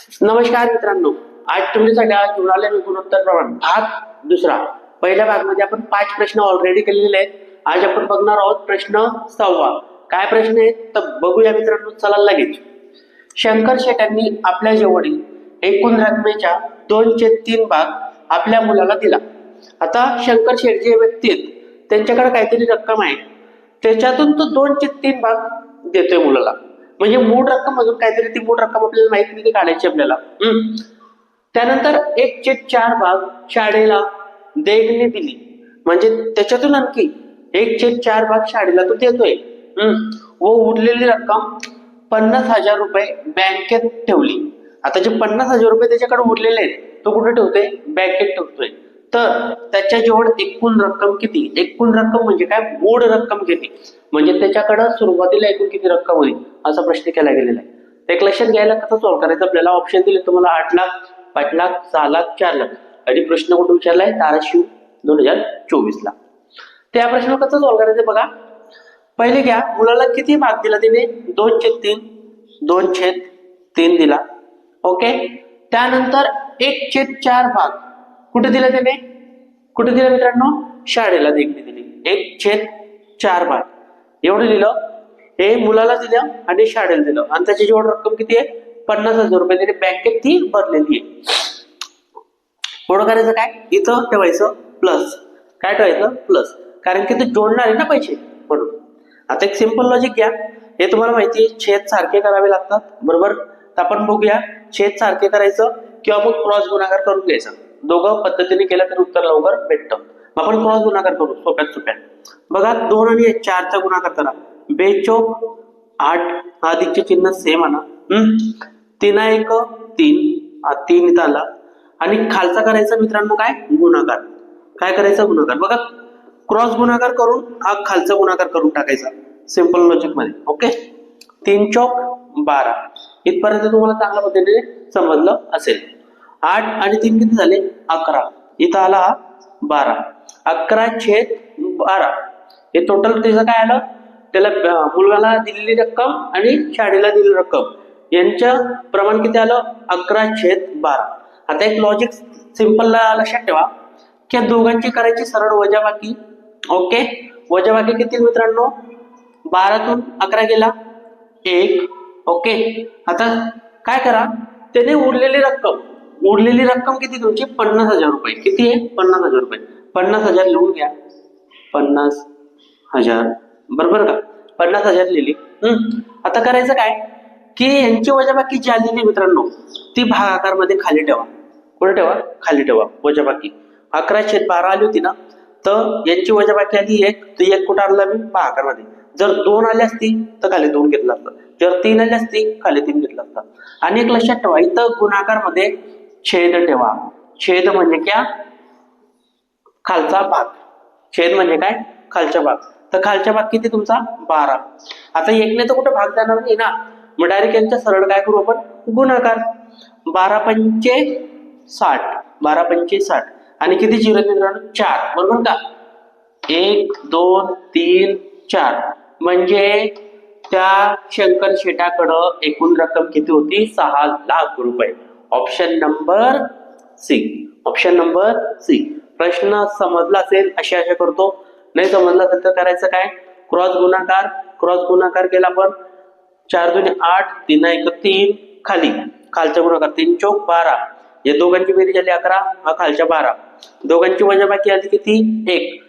नमस्कार मित्रांनो. आज तुमच्यासाठी आज घेऊन आले मी गुणोत्तर प्रमाण भाग दुसरा. पहिल्या भागमध्ये आपण पाच प्रश्न ऑलरेडी केलेले आहेत. आज आपण बघणार आहोत प्रश्न सहावा काय प्रश्न आहेत? तर बघूया मित्रांनो चला लगेच. शंकर शेटांनी आपल्या जवळील एकूण रकमेच्या दोनचे तीन भाग आपल्या मुलाला दिला. आता शंकर शेठ जे व्यक्ती आहेत त्यांच्याकडे काहीतरी रक्कम आहे. त्याच्यातून तो दोनचे तीन भाग देतोय मुलाला. म्हणजे मूळ रक्कम अजून काहीतरी ती मूळ रक्कम आपल्याला माहीत नाही ती काढायची आपल्याला. त्यानंतर एक चे चार भाग शाळेला देगने दिली. म्हणजे त्याच्यातून आणखी एक चे चार भाग शाळेला तो देतोय व उरलेली रक्कम पन्नास हजार रुपये बँकेत ठेवली. आता जे पन्नास हजार रुपये त्याच्याकडे उरलेले आहेत तो कुठे ठेवतोय? बँकेत ठेवतोय. तर त्याच्याजवळ एकूण रक्कम किती? एकूण रक्कम म्हणजे काय? मूळ रक्कम किती? म्हणजे त्याच्याकडं सुरुवातीला एकूण किती रक्कम होईल असा प्रश्न केला गेलेला आहे. एक लक्षात घ्यायला कसं सॉल्व्ह करायचं? आपल्याला ऑप्शन दिले. तुम्हाला आठ लाख पाच लाख सहा लाख चार लाख. आणि प्रश्न कुठे विचारलाय धाराशिव दोन हजार चोवीस ला त्या प्रश्न कसं सॉल्व्ह करायचं बघा? पहिले घ्या. मुलाला किती भाग दिला तिने? दोन छेद तीन. दोन छेद तीन दिला. ओके त्यानंतर एक छेद चार भाग कुठे दिलं त्याने? कुठे दिलं मित्रांनो? शाळेला देखील दिली. एक छेद चार भाग एवढं लिहिलं. हे मुलाला दिलं आणि शाळेला दिलं. आणि त्याची जेवढ रक्कम किती आहे? पन्नास हजार रुपये. त्याने बँकेत ती भरलेली आहे. एवढं करायचं काय? इथं ठेवायचं प्लस काय ठेवायचं? प्लस कारण की ते जोडणार आहे ना पैसे. म्हणून. आता एक सिंपल लॉजिक घ्या. हे तुम्हाला माहिती आहे छेद सारखे करावे लागतात. बरोबर? आपण बघूया छेद सारखे करायचं किंवा मग क्रॉस गुणाकार करून घ्यायचा. दोघं पद्धतीने केलं तर उत्तर लवकर भेटतं. मग आपण क्रॉस गुणाकार करू सोप्यात सोप्यात. बघा दोन आणि चारचा गुणाकार करा. बेचोक आठ अधिकचे चिन्ह सेम आणा हम्म? तीन एक तीन. तीन इथं आला. आणि खालचा करायचा मित्रांनो काय? गुणाकार. काय करायचा? गुणाकार. बघा क्रॉस गुणाकार करून हा खालचा गुणाकार करून टाकायचा. सिंपल लॉजिकमध्ये. ओके तीन चौक बारा. इथपर्यंत तुम्हाला चांगल्या पद्धतीने समजलं असेल. आठ आणि तीन किती झाले? अकरा. इथं आला हा बारा. अकरा छेद बारा. हे टोटल त्याचं काय आलं? त्याला मुलगाला दिलेली रक्कम आणि शाळेला दिलेली रक्कम. यांचं प्रमाण किती आलं? अकरा छेद बारा. आता एक लॉजिक सिंपल लक्षात ठेवा. की या दोघांची करायची सरळ वजाबाकी. ओके? वजाबाकी किती मित्रांनो? बारातून अकरा गेला. एक. ओके? आता काय करा? त्याने उरलेली रक्कम. उरलेली रक्कम किती तुमची? पन्नास हजार रुपये. किती आहे? पन्नास हजार रुपये. पन्नास हजार लिहून घ्या. पन्नास हजार. बरोबर का? पन्नास हजार लिहिली. हम्म आता करायचं काय? की यांची वजाबाकी जी आलेली मित्रांनो ती भागाकारमध्ये खाली ठेवा. कुठे ठेवा? खाली ठेवा. वजाबाकी. अकरा बारा आली होती ना तर यांची वजाबाकी आली एक तर एक कुठं आणला मी? भागाकारमध्ये जर दोन आले असती तर खाली दोन घेतला असतं. जर तीन आले असती खाली तीन घेतला असता. आणि एक लक्षात ठेवा इथं गुणाकारमध्ये छेद ठेवा. छेद म्हणजे क्या? खालचा भाग. छेद म्हणजे काय? खालचा भाग. तर खालचा भाग किती तुमचा? बारा. आता एकने तर कुठं भाग जाणार नाही ना? मग डायरेक्ट यांच्या सरळ काय करू आपण? गुणाकार. बारा पंचे साठ. बारा पंचे साठ. आणि किती झिरो मित्रांनो चार. बरोबर का? एक दोन तीन चार. म्हणजे त्या शंकर शेटाकडं एकूण रक्कम किती होती? सहा लाख रुपये. Option number C option number C प्रश्न समजला असेल अशी आशा करतो. नाही समजला असेल तर करायचं काय? क्रॉस गुणाकार. क्रॉस गुणाकार केला पण चार दोन्ही आठ तीन एक तीन खाली. खालचा गुणाकार तीन चौक बारा. या दोघांची बेरीज झाली अकरा हा खालच्या बारा. दोघांची वजाबाकी आली किती? एक.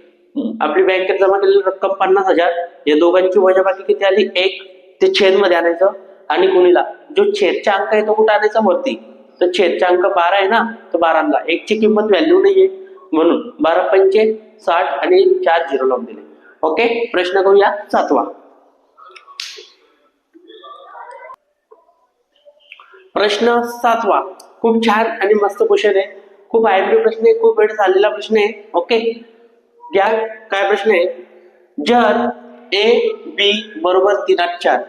आपली बँकेत जमा केलेली रक्कम पन्नास हजार. या दोघांची वजाबाकी किती आली? एक. ते छेदमध्ये आणायचं. आणि गुणीला जो छेदचा अंक आहे तो कुठे आणायचा? वरती. तर छेदचा अंक बारा आहे ना तर बाराला. एकची किंमत व्हॅल्यू नाहीये. म्हणून बारा पंचे साठ आणि चार झिरो लावून दिले. ओके प्रश्न करूया सातवा. प्रश्न सातवा. खूप छान आणि मस्त क्वेश्चन आहे. खूप हायब्रिड प्रश्न आहे खूप वेळ झालेला प्रश्न आहे. ओके घ्या काय प्रश्न आहे? जर ए बी बरोबर तीनात चार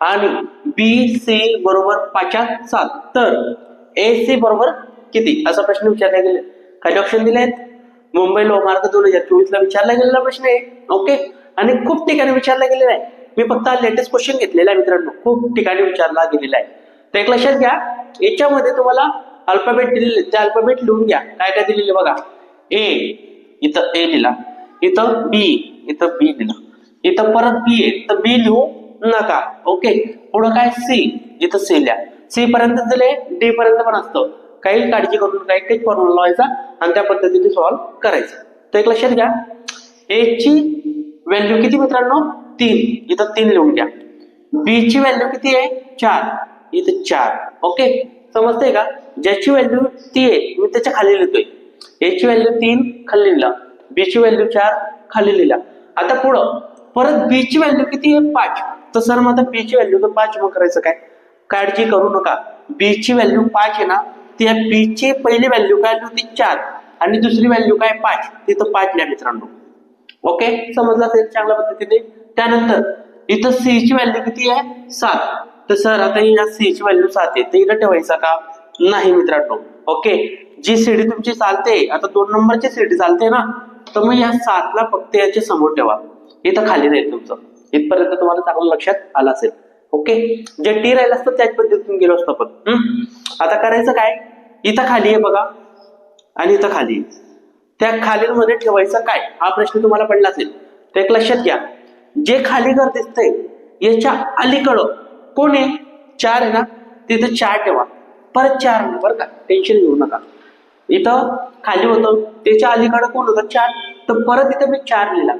आणि बी सी बरोबर पाचात सात तर? ए सी बरोबर किती? असा प्रश्न विचारला गेला. काही ऑप्शन दिले आहेत? मुंबई लोहमार्ग दोन हजार चोवीस ला विचारला गेलेला प्रश्न आहे. ओके आणि खूप ठिकाणी विचारला गेलेला आहे. मी फक्त लेटेस्ट क्वेश्चन घेतलेला आहे मित्रांनो. खूप ठिकाणी विचारला गेलेला आहे. तर एक लक्षात घ्या. याच्यामध्ये तुम्हाला अल्फाबेट दिलेले ते अल्फाबेट लिहून घ्या. काय काय दिलेले बघा. ए इथं ए लिहिला. इथं बी इथं बी लिहिला. इथं परत बी आहे. तर बी लिहू नका. ओके पुढं काय सी इथं सी लिहा. सी पर्यंत दिले डी पर्यंत पण असतं. काही काळजी करून काही काही फॉर्म्युला लावायचा आणि त्या पद्धतीने सॉल्व्ह करायचं. तर एक लक्षात घ्या. एची ची व्हॅल्यू किती मित्रांनो? तीन. इथं तीन लिहून घ्या. बीची व्हॅल्यू किती आहे? चार. इथं चार. ओके समजतंय का? ज्याची व्हॅल्यू ती आहे मी त्याच्याखाली लिहितोय. एची ची व्हॅल्यू तीन खाली लिहिला. बीची व्हॅल्यू चार खाली लिहिला. आता पुढं. परत बीची व्हॅल्यू किती आहे? पाच. तर सर मग आता बीची व्हॅल्यू तर पाच मग करायचं काय? काळजी करू नका. बी ची व्हॅल्यू पाच आहे ना त्या बी ची पहिली व्हॅल्यू काय होती? चार. आणि दुसरी व्हॅल्यू काय? पाच. तिथं पाच लिहा मित्रांनो. ओके समजलं असेल चांगल्या पद्धतीने? त्यानंतर इथं सी ची व्हॅल्यू किती आहे? सात. तर सर आता या सी ची व्हॅल्यू सात आहे. तर इथं ठेवायचा का? नाही मित्रांनो. ओके जी सीडी तुमची चालते आता दोन नंबरची सीडी चालते ना तर मग या सातला फक्त याच्या समोर ठेवा. इथं खाली नाही तुमचं. इथपर्यंत तुम्हाला चांगलं लक्षात आलं असेल. ओके? जे टी राहिलं असतं त्याच पद्धतीतून गेलो असतो आपण. आता करायचं काय? इथं खाली आहे बघा. आणि इथं खाली आहे. त्या खालीमध्ये ठेवायचं काय? हा प्रश्न तुम्हाला पडला असेल. तर एक लक्षात घ्या. जे खाली घर दिसतंय याच्या अलीकडं कोण आहे? चार आहे ना? तिथं चार ठेवा. परत चार आहे बरं का? टेन्शन घेऊ नका. इथं खाली होतं. त्याच्या अलीकडं कोण होतं? चार. तर परत इथं मी चार लिहिला.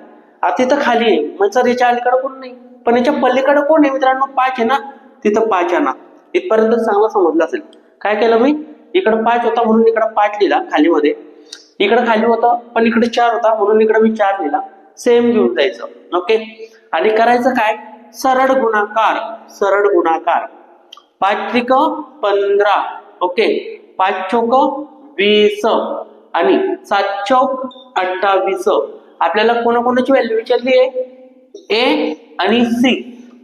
आता इथं खाली आहे. मग सर याच्या अलीकडं कोण नाही? पण याच्या पलीकडे कोण आहे मित्रांनो? पाच आहे ना? तिथं पाच आणा ना. इथपर्यंत चांगलं समजलं असेल. काय केलं मी? इकडं पाच होता म्हणून इकडं पाच लिहिला खालीमध्ये. इकडं खाली होतं पण इकडे चार होता म्हणून इकडे मी चार लिहिला. सेम घेऊन जायचं. ओके आणि करायचं काय? सरळ गुणाकार. सरळ गुणाकार. पाच त्रिक पंधरा. ओके पाच चौक वीस. आणि सात चौक अठ्ठावीस. आपल्याला कोणाकोणाची व्हॅल्यू विचारली आहे? ए आणि सी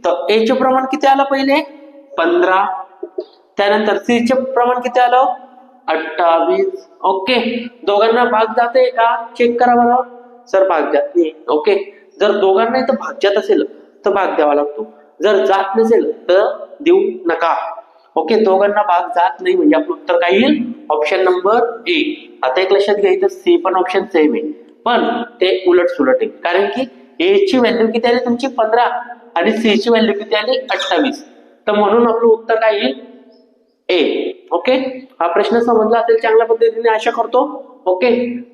तर ए चे प्रमाण किती आलं पहिले? पंधरा. त्यानंतर सी चे प्रमाण किती आलं? अठ्ठावीस. ओके दोघांना भाग जाते का? चेक करा बरं. सर भाग जात नाही. ओके जर दोघांना तर भाग जात असेल तर भाग द्यावा लागतो. जर जात नसेल तर देऊ नका. ओके दोघांना भाग जात नाही म्हणजे आपलं उत्तर काय येईल? ऑप्शन नंबर ए आता एक लक्षात घ्यायचं सी पण ऑप्शन सेम आहे. पण ते उलट सुलट आहे. कारण की ए ची व्हॅल्यू किती आली तुमची? पंधरा. आणि सी ची व्हॅल्यू किती आली? अठ्ठावीस. तर म्हणून आपलं उत्तर काय येईल? ए ओके हा प्रश्न समजला असेल चांगल्या पद्धतीने आशा करतो. ओके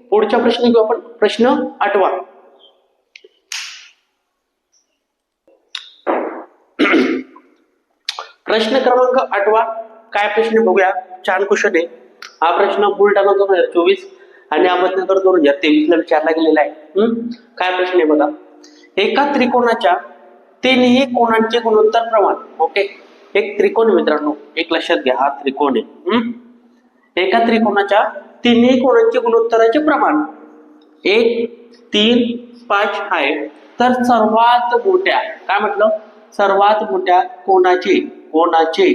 पुढचा प्रश्न घेऊ आपण. प्रश्न आठवा. प्रश्न क्रमांक आठवा. काय प्रश्न बघूया. छान क्वेश्चन आहे. हा प्रश्न बुलढाणा दोन हजार चोवीस आणि अहमदनगर दोन हजार तेवीस ला विचारला गेलेला आहे. काय प्रश्न आहे बघा. एका त्रिकोणाच्या तीनही कोणांचे गुणोत्तर प्रमाण. ओके एक त्रिकोण मित्रांनो. एक लक्षात घ्या हा त्रिकोण आहे. एका त्रिकोणाच्या तिन्ही कोणांचे गुणोत्तराचे प्रमाण. एक तीन पाच आहे तर सर्वात मोठ्या काय म्हटलं? सर्वात मोठ्या कोणाचे? कोणाचे?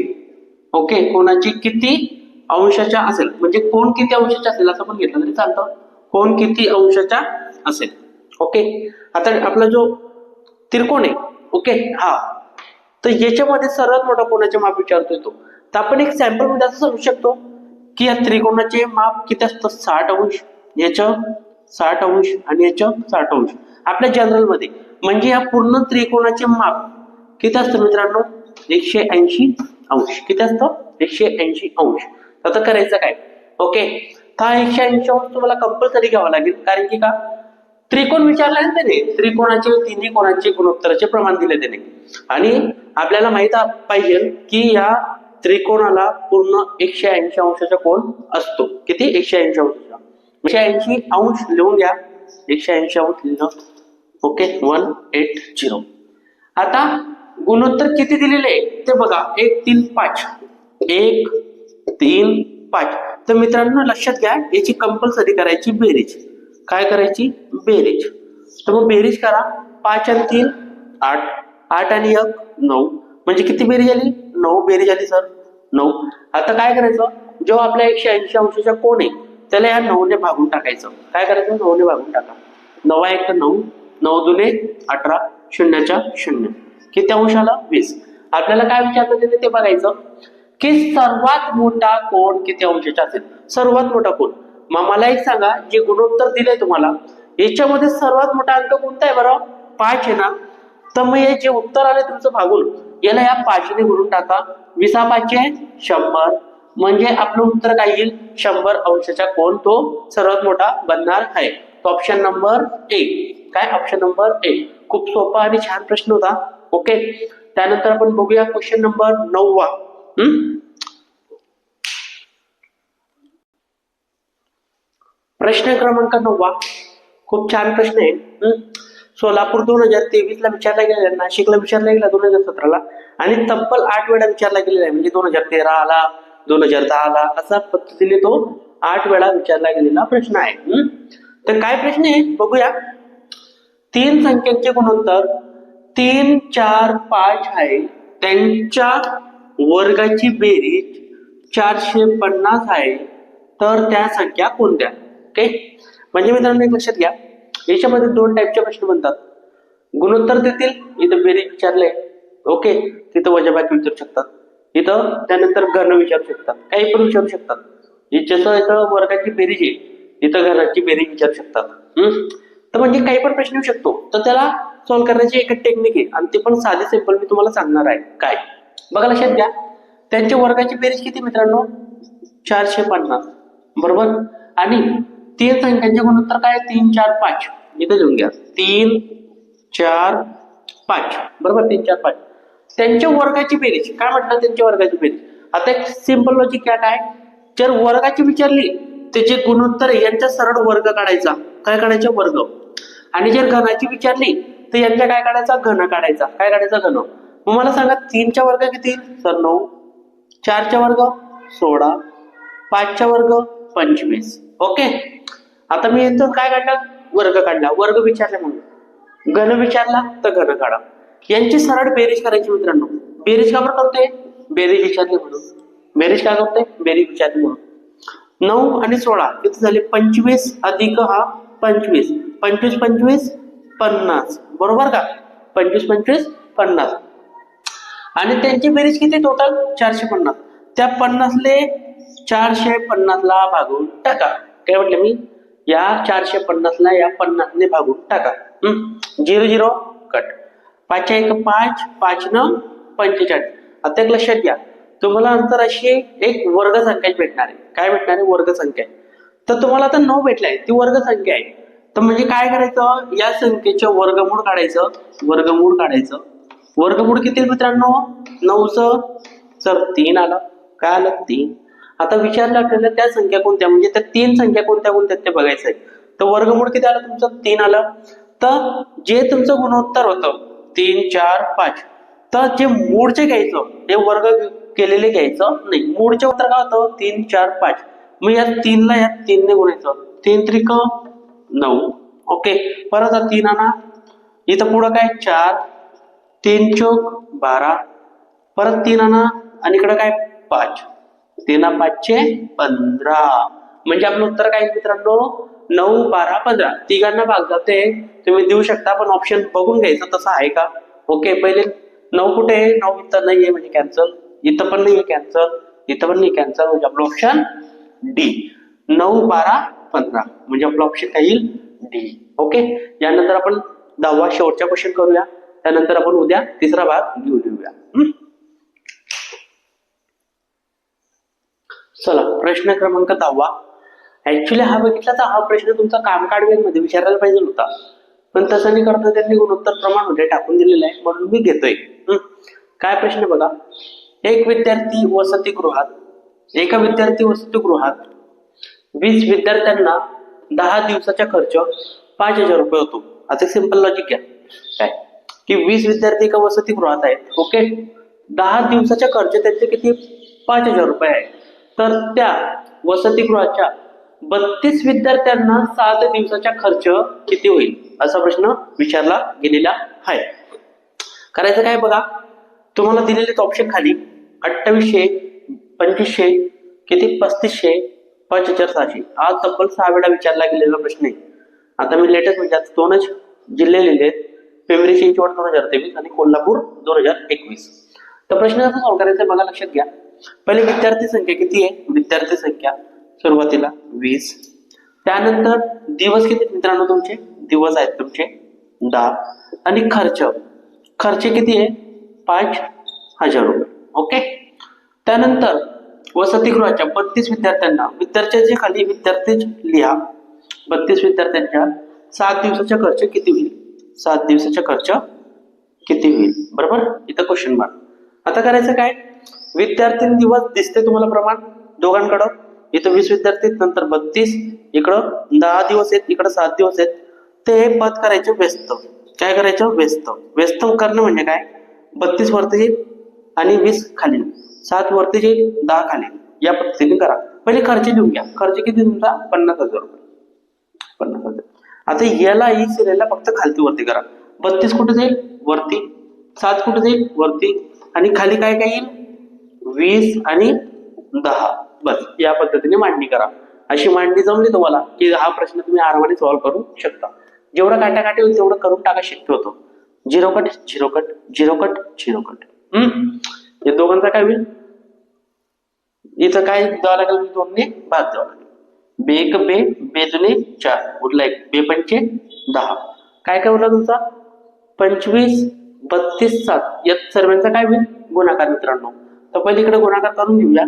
ओके कोणाची किती अंशाच्या असेल? म्हणजे कोण किती अंशाच्या असेल असं पण घेतलं तरी चालतं. कोण किती अंशाच्या असेल? ओके आता आपला जो त्रिकोण आहे ओके? हा. तर याच्यामध्ये सर्वात मोठा कोणाचे माप विचारतोय तो? तर आपण एक सॅम्पलमध्ये असं सांगू शकतो की या त्रिकोणाचे माप किती असतं? साठ अंश. याचं साठ अंश आणि याचं साठ अंश. आपल्या जनरलमध्ये. म्हणजे या पूर्ण त्रिकोणाचे माप किती असतं मित्रांनो? एकशे ऐंशी अंश. किती असतं? एकशे ऐंशी अंश. आता करायचं काय? ओके. तर हा एकशे ऐंशी अंश तुम्हाला कंपल्सरी घ्यावा लागेल. कारण की का? त्रिकोण विचारला आहे ना त्याने त्रिकोणाचे तिन्ही कोणाचे गुणोत्तराचे प्रमाण दिले त्याने. आणि आपल्याला माहीत पाहिजे की या त्रिकोणाला पूर्ण एकशे ऐंशी अंशाचा कोण असतो. किती? एकशे ऐंशी अंशाचा. एकशे ऐंशी अंश लिहून घ्या. एकशे ऐंशी अंश लिहिलं. ओके? One eight zero. आता गुणोत्तर किती दिलेले आहे? ते बघा. एक तीन पाच. एक तीन पाच. तर मित्रांनो लक्षात घ्या. याची कंपल्सरी करायची बेरीज. काय करायची? बेरीज तर मग बेरीज करा. पाच आणि तीन आठ. आठ आणि एक नऊ. म्हणजे किती बेरीज आली? नऊ बेरीज आली सर नऊ. आता काय करायचं? जो आपल्या एकशे ऐंशी अंशाचा कोण आहे त्याला या नऊने भागून टाकायचं. काय करायचं? नऊने भागून टाका. नवा एक नऊ. नऊ दुने अठरा. शून्याच्या शून्य. किती अंशाला वीस. आपल्याला काय विचारलं त्याने? ते बघायचं की सर्वात मोठा कोण किती अंशाचा असेल? सर्वात मोठा कोण मग मला एक सांगा जे गुणोत्तर दिले तुम्हाला याच्यामध्ये सर्वात मोठा अंक कोणता आहे बरं? पाच आहे ना? तर मग हे जे उत्तर आले तुमचं भागून याला या पाचने गुणून टाका. विसा पाचशे शंभर. म्हणजे आपलं उत्तर काय येईल? शंभर अंशाचा कोण तो सर्वात मोठा बनणार आहे. तो ऑप्शन नंबर एक. काय ऑप्शन नंबर एक? खूप सोपा आणि छान प्रश्न होता. ओके त्यानंतर आपण बघूया क्वेश्चन नंबर नववा. हम्म? प्रश्न क्रमांक नववा खूप छान प्रश्न आहे. सोलापूर दोन हजार तेवीस ला विचारला गेलेला आहे, नाशिकला विचारला गेला दोन हजार सतराला. आणि तब्बल आठ वेळा विचारला गेलेला आहे म्हणजे दोन हजार तेरा आला दोन हजार दहा आला असा पद्धतीने तो आठ वेळा विचारला गेलेला प्रश्न आहे. हम्म. तर काय प्रश्न आहे? बघूया. तीन संख्यांचे गुणोत्तर तीन चार पाच आहे. त्यांच्या वर्गाची बेरीज चारशे पन्नास आहे. तर त्या संख्या कोणत्या? ओके म्हणजे मित्रांनो एक लक्षात घ्या. याच्यामध्ये दोन टाईपचे प्रश्न बनतात. गुणोत्तर देतील इथं बेरीज विचारले ओके तिथं वजाबाकी विचारू शकतात. इथं त्यानंतर घन विचारू शकतात. काही पण विचारू शकतात. जसं इथं वर्गाची बेरीज आहे इथं घराची बेरीज विचारू शकतात. हम्म? तर म्हणजे काही पण प्रश्न येऊ शकतो. तर त्याला सॉल्व्ह करण्याची एक टेक्निक आहे. आणि ते पण साधे सिंपल मी तुम्हाला सांगणार आहे. काय? बघा लक्षात घ्या. त्यांच्या वर्गाची बेरीज किती मित्रांनो? चारशे पन्नास. बरोबर? आणि ते संख्यांचे गुणोत्तर काय? तीन चार पाच. इथं लिहून घ्या. तीन चार पाच. बरोबर? तीन चार पाच. त्यांच्या वर्गाची बेरीज. काय म्हटलं त्यांच्या वर्गाची बेरीज? आता एक सिंपल लॉजिक काय काय जर वर्गाची विचारली त्याचे गुणोत्तर यांचा सरळ वर्ग काढायचा. काय काढायचा? वर्ग. आणि जर घनाची विचारली तर यांचा काय काढायचा? घन काढायचा. काय काढायचा? घन. मग मला सांगा तीनच्या वर्ग किती? येईल? सर नऊ. चारच्या वर्ग सोळा. पाचच्या वर्ग पंचवीस. ओके? आता मी यांचं काय काढला? वर्ग काढला. वर्ग विचारला म्हणून. घन विचारला तर घन काढा. यांची सरळ बेरीज करायची मित्रांनो. बेरीज का बरं करते बेरीज विचारली म्हणून. बेरीज काय करते बेरीज विचारली म्हणून. नऊ आणि सोळा किती झाले? पंचवीस अधिक हा पंचवीस. पंचवीस पंचवीस पन्नास. बरोबर का? पंचवीस पंचवीस पन्नास. आणि त्यांची बेरीज किती टोटल चारशे पन्नास. त्या पन्नासले चारशे पन्नासला भागून टाका. काय म्हटलं मी? या चारशे पन्नासला या पन्नासने भागून टाका. Zero zero cut. पाचशे एक पाच पाच न पंचेचाळीस. आता एक लक्षात घ्या. तुम्हाला अंतर अशी एक वर्ग संख्या भेटणार आहे. काय भेटणार आहे? वर्ग संख्या तर तुम्हाला आता नऊ भेटलाय ती वर्ग संख्या आहे. तर म्हणजे काय करायचं? या संख्येचं वर्गमूळ काढायचं. वर्गमूळ काढायचं. वर्गमूळ किती मित्रांनो? नऊच. तर तीन आलं. काय आलं? तीन. आता विचारलं आपल्याला त्या संख्या कोणत्या? म्हणजे त्या तीन संख्या कोणत्या कोणत्या ते बघायचं आहे. तर वर्गमूळ किती आलं? तुमचं तीन आलं. तर जे तुमचं गुणोत्तर होतं तीन चार पाच. तर जे मूळचे घ्यायचं हे वर्ग केलेले घ्यायचं नाही. मूळचे उत्तर काय होतं? तीन चार पाच. मग या तीनला या तीनने गुणायचं. तीन त्रिक नऊ. ओके. परत तीन आणा. इथं पुढं काय? चार. तीन चौक बारा. परत तीन आणा. आणि इकडं काय? पाच. तेना पाचशे पंधरा. म्हणजे आपलं उत्तर काय मित्रांनो? नऊ बारा पंधरा. तिघांना भाग जाते. तुम्ही देऊ शकता पण ऑप्शन बघून घ्यायचं तसं आहे का? ओके पहिले नऊ कुठे आहे? नऊ इथं नाहीये म्हणजे कॅन्सल इथं पण नाही कॅन्सल इथं पण नाही कॅन्सल म्हणजे आपलं ऑप्शन डी नऊ बारा पंधरा. म्हणजे आपलं ऑप्शन काय येईल? डी ओके यानंतर आपण दहावा शेवटचा क्वेश्चन करूया. त्यानंतर आपण उद्या तिसरा भाग घेऊन येऊया चला प्रश्न क्रमांक दहावा. ऍक्च्युली हा बघितला तर हा प्रश्न तुमचा कामकाडमध्ये विचारायला पाहिजे होता. पण तसं नाही करता त्यांनी गुणोत्तर प्रमाणमध्ये टाकून दिलेलं आहे म्हणून मी घेतोय. काय प्रश्न बघा. एक विद्यार्थी वसतिगृहात एका विद्यार्थी वसतिगृहात वीस विद्यार्थ्यांना दहा दिवसाचा खर्च पाच हजार रुपये होतो. आता सिंपल लॉजिक आहे. काय? की वीस विद्यार्थी एका वसतिगृहात आहेत ओके? दहा दिवसाचा खर्च त्यांचे किती? पाच हजार रुपये आहे. तर त्या वसतिगृहाच्या बत्तीस विद्यार्थ्यांना सात दिवसाचा खर्च किती होईल? असा प्रश्न विचारला गेलेला आहे. करायचं काय बघा? तुम्हाला दिलेले ऑप्शन खाली अठ्ठावीसशे पंचवीसशे किती? पस्तीसशे पाच हजार सहाशे आज तब्बल सहा वेळा विचारला गेलेला प्रश्न आहे. आता मी लेटेस्ट म्हणजे दोनच जिल्हे लिहिले आहेत. पिंपरी चिंचवड दोन हजार तेवीस आणि कोल्हापूर दोन हजार एकवीस. तर प्रश्न कसा सॉल्व्ह करायचा आहे बघा लक्षात घ्या. पहिले विद्यार्थी संख्या किती आहे? विद्यार्थी संख्या सुरुवातीला वीस. त्यानंतर दिवस किती मित्रांनो तुमचे? दिवस आहेत तुमचे दहा. आणि खर्च. खर्च किती आहे? पाच हजार रुपये. ओके? त्यानंतर वसतिगृहाच्या बत्तीस विद्यार्थ्यांना विद्यार्थ्यांच्या खाली विद्यार्थी लिहा. बत्तीस विद्यार्थ्यांच्या सात दिवसाचा खर्च किती होईल? सात दिवसाचा खर्च किती होईल? बरोबर? इथं क्वेश्चन मार्क आता करायचं काय? विद्यार्थी दिवस दिसते तुम्हाला प्रमाण दोघांकडं. इथं वीस विद्यार्थी नंतर बत्तीस. इकडं दहा दिवस आहेत इकडं सात दिवस आहेत. ते हे पद करायचे व्यस्त. काय करायचं? व्यस्त. व्यस्त करणं म्हणजे काय? बत्तीस वरती येईल आणि वीस खाली. सात वरती येईल दहा खाली. या पद्धतीने करा. पहिले खर्च लिहून घ्या. खर्च किती तुमचा पन्नास हजार रुपये. पन्नास हजार. आता याला ही सिरेला फक्त खालती वरती करा. बत्तीस कुठे जाईल? वरती. सात कुठे जाईल? वरती. आणि खाली काय काय येईल? वीस आणि दहा. बस या पद्धतीने मांडणी करा. अशी मांडणी जमली तुम्हाला की हा प्रश्न तुम्ही आरामाने सॉल्व्ह करू शकता. जेवढं काटाकाटी होईल तेवढं करून टाका शक्य होतो. Zero cut zero cut zero cut zero cut हम्म? या दोघांचा काय होईल? इथं काय द्यावं लागेल दोनने भाग द्यावा लागेल. बे एक बे बे दुने चार. उरला एक. बे पंचे दहा. काय काय उरला तुमचा? पंचवीस बत्तीस सात. या सर्वांचा काय होईल? गुणाकार मित्रांनो. तर पहिले इकडे गुणाकार करून घेऊया?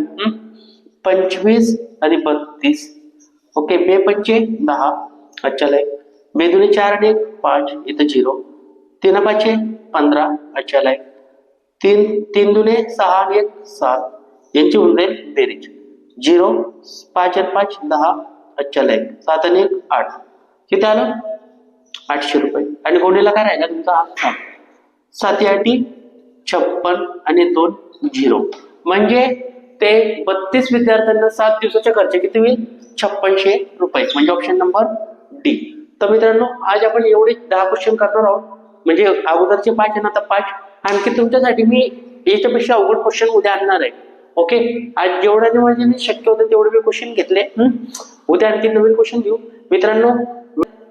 पंचवीस आणि बत्तीस. ओके बे पंचे दहा. अच्छा लाईक बे दुने चार आणि एक पाच इथं झिरो. तीन पाचशे पंधरा. अच्छा लाईक तीन तीन दुने सहा आणि एक सात. यांची होऊन जाईल बेरीज. झिरो पाच आणि पाच दहा. अच्छा लाईक सात आणि एक आठ. किती आलं? आठशे रुपये. आणि गोणीला काय राहिला तुमचा? सात साती आठी छप्पन आणि दोन झिरो. म्हणजे ते बत्तीस विद्यार्थ्यांना सात दिवसाच्या खर्च किती होईल? छप्पनशे रुपये. म्हणजे ऑप्शन नंबर डी तर मित्रांनो आज आपण एवढे दहा क्वेश्चन करणार आहोत. म्हणजे अगोदरचे पाच आणि आता पाच. आणखी तुमच्यासाठी मी याच्यापेक्षा अवघड क्वेश्चन उद्या आणणार आहे. ओके आज जेवढ्या म्हणजे शक्य होतं तेवढे मी क्वेश्चन घेतले. उद्या आणखी नवीन क्वेश्चन घेऊ. मित्रांनो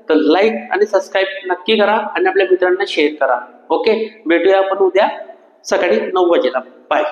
तर लाईक आणि सबस्क्राईब नक्की करा आणि आपल्या मित्रांना शेअर करा. ओके भेटूया आपण उद्या. सकाळी नऊ वाजेला. बाय